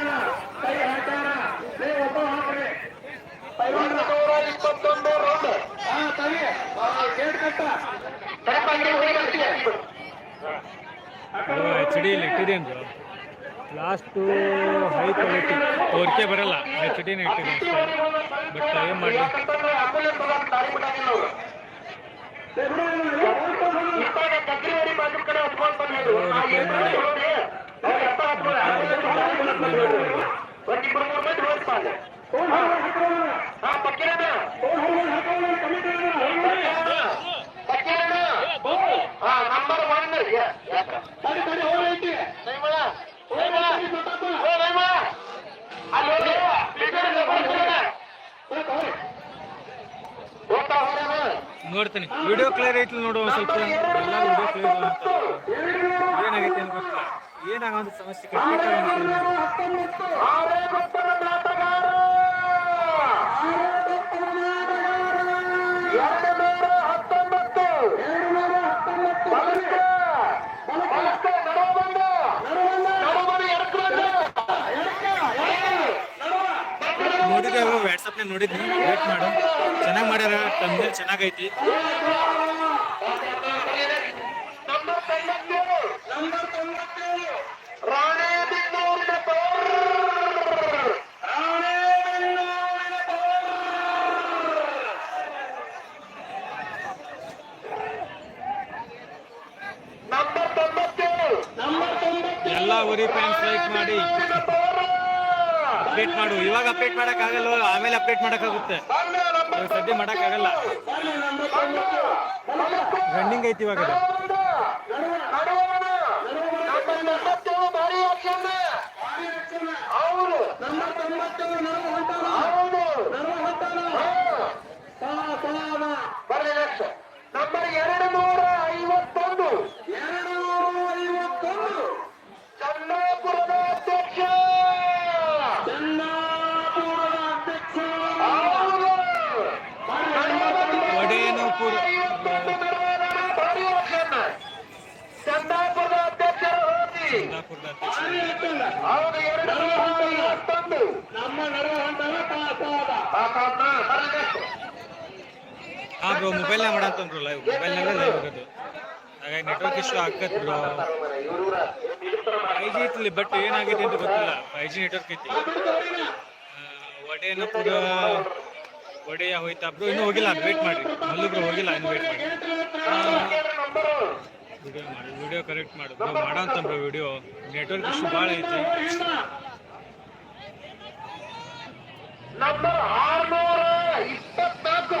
ಹಾಕ್ಯಾನ ಕೈ ಹಾಕ್ಯಾನ ಲೇ ಒಬ್ಬ ಹಾಕ್ರಿ. ಒಂದು ನೂರ ಇಪ್ಪತ್ತೊಂದು ರೌಂಡ್ ಹಾ ತಗಿ ಗೇಟ್ ಕಟ್ಟ ಎಚ್ ಇಟ್ಟಿದ್ದೇನೆ ಲಾಸ್ಟು ಹೈ ಕ್ವಾಲಿಟಿ ತೋರಿಕೆ ಬರಲ್ಲ. ಎಚ್ ಡಿನೇ ಇಟ್ಟಿದ್ದೀನಿ ಬಟ್ ಏನು ಮಾಡಿ ರಿಪ್ಲೈ ಮಾಡಿ ಒಂದಿಬ್ಬರು ಮೂರು ಮಂದಿ ನಂಬರ್ ಹೋಗೈತಿ. ಹೋಗ್ತಾ ನೋಡ್ತೀನಿ ವಿಡಿಯೋ ಕ್ಲಿಯರ್ ಐತಿ ನೋಡುವ ಸ್ವಲ್ಪ ಏನಾಗೈತೆ ಅಂತ ಏನಾಗೋ ಸಮಸ್ಯೆ ನೋಡಿದ್ರೆ ವಾಟ್ಸಪ್ನಾಗ ನೋಡಿದ್ನಿ ವೇಟ್ ಮಾಡು. ಚೆನ್ನಾಗಿ ಮಾಡ್ಯಾರ ತಮ್ಮಲ್ಲಿ ಚೆನ್ನಾಗೈತಿ. ಎಲ್ಲ ಉರಿ ಫ್ಯಾನ್ಸ್ ಸ್ಟ್ರೈಕ್ ಮಾಡಿ ಅಪ್ಡೇಟ್ ಮಾಡು. ಇವಾಗ ಅಪ್ಡೇಟ್ ಮಾಡೋಕ್ಕಾಗಲ್ಲ, ಆಮೇಲೆ ಅಪ್ಡೇಟ್ ಮಾಡೋಕ್ಕಾಗುತ್ತೆ. ಇವಾಗ ಸದ್ಯ ಆಗಲ್ಲ ರನ್ನಿಂಗ್ ಐತಿ ಇವಾಗ ಅದು. ಐವತ್ತೊಂದು ನಮ್ಮ ನಡುವ ಪಾಪಣ್ಣ ಬರ್ಲಿ ನೆಕ್ಸ್ಟ್ ಹಾ ಬ್ರೋ ಲೈವ್ ಮೊಬೈಲ್ ಮೊಬೈಲ್ನಾಗ ಲೈವ್ ಆಗೋದು. ಹಾಗಾಗಿ ನೆಟ್ವರ್ಕ್ ಇಶ್ಯೂ ಆಗತ್ತೆ ಬ್ರೋ ಫೈ ಜಿ ಇತ್ತು ಬಟ್ ಏನಾಗೈತಿ ಅಂತ ಗೊತ್ತಿಲ್ಲ. ಫೈ ಜಿ ನೆಟ್ವರ್ಕ್ ಐತಿ. ಒಡೆಯನಪುರ ಒಡೆಯ ಹೋಯ್ತಾ. ಬ್ರೋ ಇನ್ನೂ ಹೋಗಿಲ್ಲ ವೇಟ್ ಮಾಡಿ ಬ್ರೋ ಹೋಗಿಲ್ಲ ಇನ್ನು ವೇಟ್ ಮಾಡಿ ವಿಡಿಯೋ ಮಾಡಿ ವಿಡಿಯೋ ಕರೆಕ್ಟ್ ಮಾಡೋದು ಬ್ರೋ ಮಾಡಂತ ಬ್ರೋ ವಿಡಿಯೋ ನೆಟ್ವರ್ಕ್ ಇಶ್ಯೂ ಭಾಳ ಐತಿ. ನಂಬರ್ ಆರ್ನೂರ ಇಪ್ಪತ್ನಾಲ್ಕು.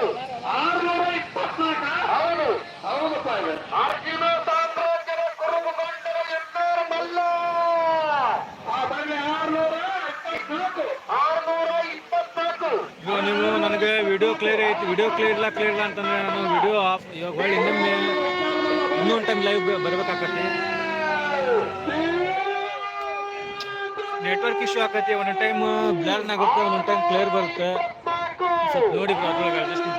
ಆರ್ನೂರ ಇಪ್ಪತ್ನಾಲ್ಕ? ಹೌದು. ಹೌದಪ್ಪ ಇದು ಅರ್ಜುನ ಸಾಮ್ರಾಜ್ಯದ ಕುರುಬುಗೊಂಡರ ಮಲ್ಲ. ಆರ್ನೂರ ಇಪ್ಪತ್ನಾಲ್ಕು. ಆರ್ನೂರ ಇಪ್ಪತ್ನಾಲ್ಕು. ಬ್ರೋ ನೀವು ನನಗೆ ವಿಡಿಯೋ ಕ್ಲಿಯರ್ ಐತಿ. ವಿಡಿಯೋ ಕ್ಲಿಯರ್ ಇಲ್ಲ ಕ್ಲಿಯರ್ ಇಲ್ಲ ಅಂತಂದ್ರೆ ನಾನು ವಿಡಿಯೋ ಆಫ್ ಇವಾಗ ಹೇಳಿ ಇನ್ನೊಮ್ಮೆ ಇನ್ನೊಂದು ಟೈಮ್ ಲೈವ್ ಬರ್ಬೇಕಾಗತ್ತೆ ನೆಟ್ವರ್ಕ್ ಇಶ್ಯೂ ಆಕತಿ ಒಂದೊಂದು ಟೈಮ್ ಬ್ಲಾರ್ ಆಗುತ್ತೆ ಒಂದೊಂದು ಟೈಮ್ ಕ್ಲಿಯರ್ ಬರುತ್ತೆ. ಸ್ವಲ್ಪ ನೋಡಿ ಅದ್ರೊಳಗೆ ಅಡ್ಜಸ್ಟ್ಮೆಂಟ್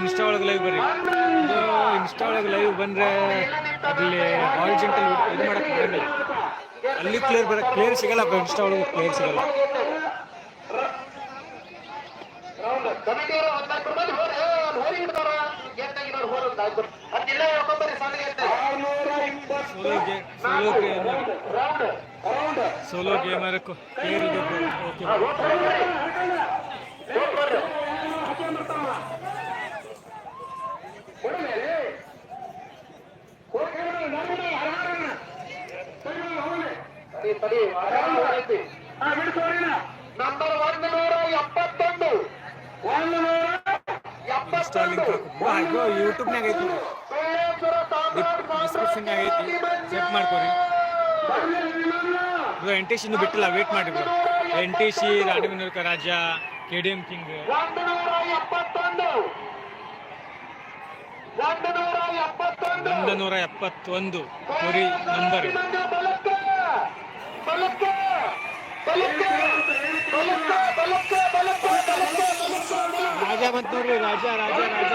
ಇನ್ಸ್ಟಾ ಒಳಗೆ ಲೈವ್ ಬರ್ರಿ. ಬ್ರೋ ಇನ್ಸ್ಟಾ ಒಳಗೆ ಲೈವ್ ಬಂದರೆ ಅಲ್ಲಿ ಆರಿಜಿನಲ್ ಇದು ಮಾಡಕ್ಕೆ ಅಲ್ಲಿ ಕ್ಲಿಯರ್ ಬರ ಕ್ಲಿಯರ್ ಸಿಗಲ್ಲ ಇನ್ಸ್ಟಾ ಒಳಗೆ ಕ್ಲಿಯರ್ ಸಿಗಲ್ಲ. ಕಮಿಟಿಯವರು ಹದಿನಾಲ್ಕು ಮಂದಿ ಹೋರಿ ಹೋರಿ ಹಿಡ್ತಾರ ಗೆದ್ದಾಗಿರೋರು ಹೋರಿ ನಾಲ್ಕು ಅದಿಲ್ಲ ಒಬ್ಬೊಬ್ಬರಿ ಸಾಲಿಗೆ solo gamer round round solo gamer clear ಇದೆ ಬ್ರೋ ಓಕೆ ಬರ್ರಿ ತಡಿ ತಡಿ ಆರಾಮ್ ಐತಿ ನಂಬರ್ ಒಂದು ನೂರ ಎಪ್ಪತ್ತೊಂದು ಒಂದು ನೂರ ಇನ್ಸ್ಟಾ ಬ್ರೋ ಯೂಟ್ಯೂಬ್ನಾಗ ಐತಿ ಐತಿ. ಚೆಕ್ ಮಾಡ್ಕೊರಿ. ಬ್ರೋ ಎನ್ ಟಿ ಸಿ ಬಿಟ್ಟಿಲ್ಲ ವೇಟ್ ಮಾಡಿ bro N T C Ranebennur Raja K D M king ಒಂದು ನೂರ ಎಪ್ಪತ್ತೊಂದು. ಕುರಿ ನಂಬರ್ ರಾಜ ಬಂತು ನೋಡ್ರಿ, ರಾಜ ರಾಜ ರಾಜ.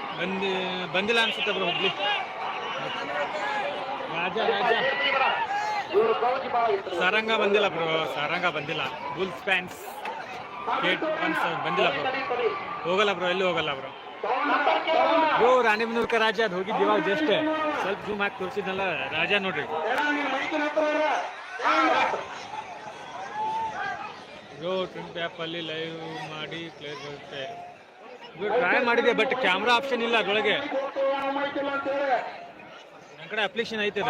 ಬಂದಿ, ಬಂದಿಲ್ಲ ಅನ್ಸುತ್ತೆ ಬ್ರೋ ಹುಬ್ಳಿ ರಾಜ ರಾಜ. ಸರಂಗ ಬಂದಿಲ್ಲ ಬ್ರೋ, ಸಾರಂಗ ಬಂದಿಲ್ಲ. ಬುಲ್ಸ್ ಫ್ಯಾನ್ಸ್ ಗೇಟ್ ಬಂದಿಲ್ಲ ಬ್ರೋ. ಹೋಗಲ್ಲ ಬ್ರೋ, ಎಲ್ಲೂ ಹೋಗಲ್ಲ ಬ್ರೋ. ಬ್ರೋ ರಾಣಿಬೆನ್ನೂರ್ಕ ರಾಜ, ಅದು ಹೋಗಿದ್ದು ಇವಾಗ ಜಸ್ಟ್ ಸ್ವಲ್ಪ ಜೂಮ್ ಹಾಕಿ ತೋರಿಸಿದ್ನಲ್ಲ, ರಾಜ ನೋಡ್ರಿ. ಬ್ರೋ ಟ್ರಿಂಪ್ ಆ್ಯಪಲ್ಲಿ ಲೈವ್ ಮಾಡಿ ಕ್ಲಿಯರ್ ಬರುತ್ತೆ. ಟ್ರೈ ಮಾಡಿದೆ ಬಟ್ ಕ್ಯಾಮ್ರಾ ಆಪ್ಷನ್ ಇಲ್ಲ ಅದೊಳಗೆ ನನ್ನ ಕಡೆ ಅಪ್ಲಿಕೇಶನ್ ಐತೆ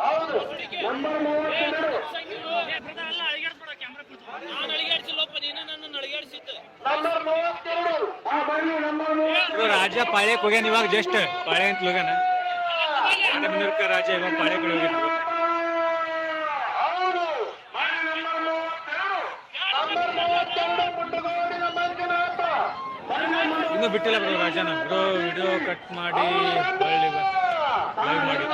ಹೌದು. ರಾಜ ಪಾಳ್ಯಕ್ಕೆ ಹೋಗ್ಯಾನ ಇವಾಗ ಜಸ್ಟ್ ಪಾಳ್ಯ ಅಂತ ಹೋಗ್ಯಾನ. ರಾಜ ಇವಾಗ ಪಾಳ್ಯ ಕಡೆ ಹೋಗಿದ್ರು ಹೌದು. ಮನೆ ನಂಬರ್ ಮೂವತ್ತೆರಡು. ನಂಬರ್ ಮೂವತ್ತೆರಡು ಪುಟ್ಟಗೋಡಿನ ಮಂಜುನಾಥ ಇನ್ನೂ ಬಿಟ್ಟಿಲ್ಲ ಬ್ರೋ ರಾಜನ. ಬ್ರೋ ವಿಡಿಯೋ ಕಟ್ ಮಾಡಿ ಲೈವ್ ಮಾಡಿ.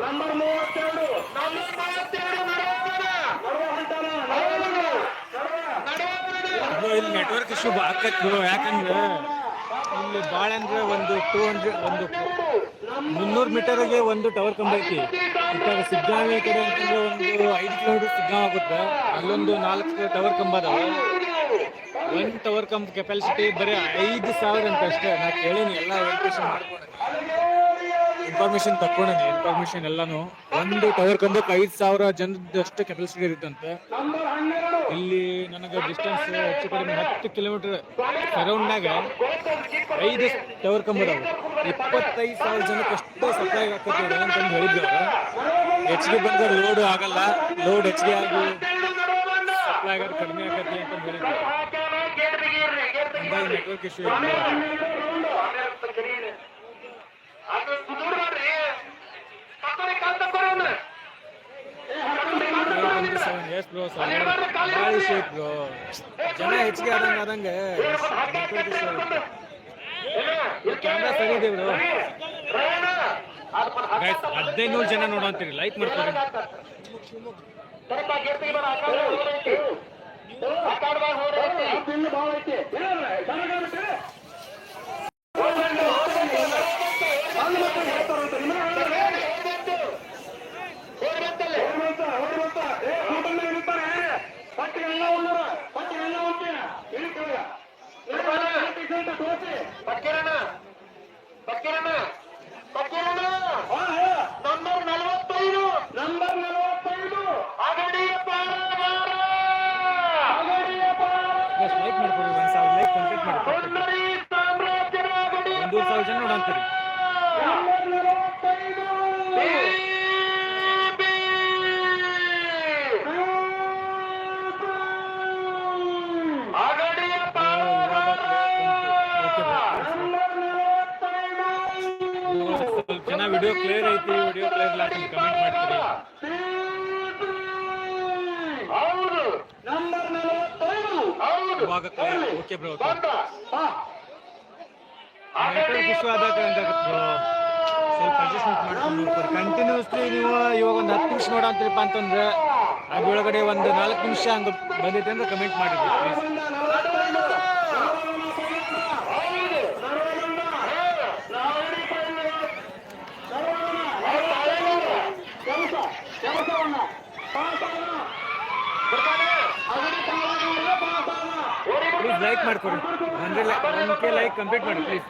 ನಂಬರ್ ಮೂವತ್ತೆರಡು ನಂಬರ್ ಮೂವತ್ತೆರಡು ನಡುವಣ ನಡುವ ಹೊಂಟಾನ ಹೌದು ನಡುವ ಬ್ರೋ ಇಲ್ಲಿ ನೆಟ್ವರ್ಕ್ ಇಶ್ಯೂ ಬ್ರೋ ಯಾಕಂದ್ರೆ ಇಲ್ಲಿ ಭಾಳ ಅಂದ್ರೆ ಒಂದು ಟೂ ಹಂಡ್ರೆಡ್ ಒಂದು ಮುನ್ನೂರು ಮೀಟರ್ಗೆ ಒಂದು ಟವರ್ ಕಂಬ ಐತಿ. ಈ ಕಡೆ ಅಂತಂದ್ರೆ ಒಂದು ಐದು ಕಿಲೋಮೀಟರ್ ಸಿಗ್ಗಾಂವ್ ಆಗುತ್ತೆ. ಅಲ್ಲೊಂದು ನಾಲ್ಕು ಟವರ್ ಕಂಬ ಅದಾವ. ಒಂದು ಟವರ್ ಕಂಬ ಕೆಪಾಸಿಟಿ ಬರೀ ಐದು ಸಾವಿರ ಅಂತ ಅಷ್ಟೇ. ನಾ ಕೇಳೀನಿ, ಎಲ್ಲ ವೆರಿಫಿಕೇಶನ್ ಮಾಡ್ಕೊಂಡೆ ಇನ್ಫಾರ್ಮೇಶನ್ ತಕ್ಕೊಂಡೇನಿ ಇನ್ಫಾರ್ಮೇಶನ್ ಎಲ್ಲಾನು. ಒಂದು ಟವರ್ ಕಂಬಕ್ಕೆ ಐದು ಸಾವಿರ ಜನದಷ್ಟು ಕೆಪಾಸಿಟಿ ಇರುತ್ತಂತೆ. ಇಲ್ಲಿ ನನಗೆ ಡಿಸ್ಟೆನ್ಸ್ ಹೆಚ್ಚು ಕಡಿಮೆ ಹತ್ತು ಕಿಲೋಮೀಟರ್ ಸರೌಂಡ್ನಾಗ ಐದು ಟವರ್ ಕಂಬದವು ಇಪ್ಪತ್ತೈದು ಸಾವಿರ ಜನಕ್ಕೆ ಅಷ್ಟು ಸಪ್ಲೈ ಆಗ್ತದೆ ಅಂತಂದು ಹೇಳಿದ್ರು ಅವರು. ಹೆಚ್ಚಿಗೆ ಬಂದ್ರೆ ಲೋಡ್ ಆಗಲ್ಲ. ಲೋಡ್ ಹೆಚ್ಚಿಗೆ ಆಗಿ ಸಪ್ಲೈ ಆಗೋದು ಕಡಿಮೆ ಆಗತ್ತೆ ಅಂತ ಹೇಳಿದ್ರು. Network issue yes bro bro ಜನ ಹೆಚ್ಚಿಗೆ ಆದಂಗೆ ಆದಂಗೆ ಕ್ಯಾಮ್ರಾ ಬ್ರೋ ಗೈಸ್ ಹದಿನೈದು ಜನ ನೋಡೋಂತೀರಿ ಲೈಕ್ ಮಾಡ್ತಾರೆ ಬಿಲ್ಲು ಭಾಳ ಐತಿ ಏನ್ರಿ? ಚೆನ್ನಾಗ್ ಆಗ್ಬಿಟ್ಟಿ? ಅಲ್ಲಿ ಮತ್ತೆ ಹೇಳ್ತಾರಂತೆ, ನಿಮ್ಮನ್ನ ಹೇಳ್ತಾರೆ. ಓಡಿ ಬಂತ, ಓಡಿ ಬಂತ. ಏ, ಕೂಟದ ಮೇಲೆ ನಿಂತಾರೆ. ಪಟ್ಟಿಗೆ ಎಲ್ಲ ಉಳ್ಳಾರ. ಪಟ್ಟಿಗೆ ಎಲ್ಲ ಉಂಟು. ಇಳಿತೇವೆ. ಇಳಿತೇವೆ. ಇಳಿತೇವೆ ಅಂತ ತೋರ್ಸಿ. ಹಾ, ಹಾ. ನಂಬರ್ ನಲವತ್ತೈದು ನಂಬರ್ ನಲವತ್ತೈದು ಅಗಡಿಯ ಪಾರಾವಾರ ಅಗಡಿಯ ಪಾರ. ಲೈಕ್ ಮಾಡ್ಕೊರಿ ಒಂದು ಸಾವಿರ ಲೈಕ್ ಕಂಪ್ಲೀಟ್ ಮಾಡ್ಕೊರಿ ಸುಂದರಿ ಸಾಮ್ರಾಜ್ಯದ ಅಗಡಿ ಒಂದೂವರೆ ಸಾವಿರ ಜನ ನೋಡೋಂತೀರಿ ನಂಬರ್ ನಲವತ್ತೈದು ಅಗಡಿಯ ನಂಬರ್ ನಲವತ್ತೈದು ಸ್ವಲ್ಪ ಜನ ವಿಡಿಯೋ ಕ್ಲಿಯರ್ ಐತಿ ವಿಡಿಯೋ ಕ್ಲಿಯರ್ ಇಲ್ಲ ಅಂತ ಕಮೆಂಟ್ ಮಾಡ್ತೀರಿ ಹೌದು. ನಂಬರ್ ನಲವತ್ತೈದು. ಹೌದು. ಇವಾಗ clear okay. Bro network issue ಆದಾಗ ಹಂಗಾಗುತ್ತೆ ಬ್ರೋ ಸ್ವಲ್ಪ ಅಡ್ಜಸ್ಟ್ಮೆಂಟ್ ಮಾಡ್ಕೊಂಡು ಕಂಟಿನ್ಯೂಸ್ಲಿ ನೀವು ಇವಾಗ ಒಂದು ಹತ್ತು ನಿಮಿಷ ನೋಡಂತೀರಪ್ಪ ಅಂತಂದ್ರೆ ಅದ್ರೊಳಗಡೆ ಒಂದು ನಾಲ್ಕು ನಿಮಿಷ ಹಂಗ ಬಂದಿದೆ ಅಂದ್ರೆ ಕಮೆಂಟ್ ಮಾಡಿದ್ರಿ ಪ್ಲೀಸ್ ಹಂಡ್ರೆಡ್ ಲೈಕ್ ಕಂಪ್ಲೀಟ್ ಮಾಡಿ ಪ್ಲೀಸ್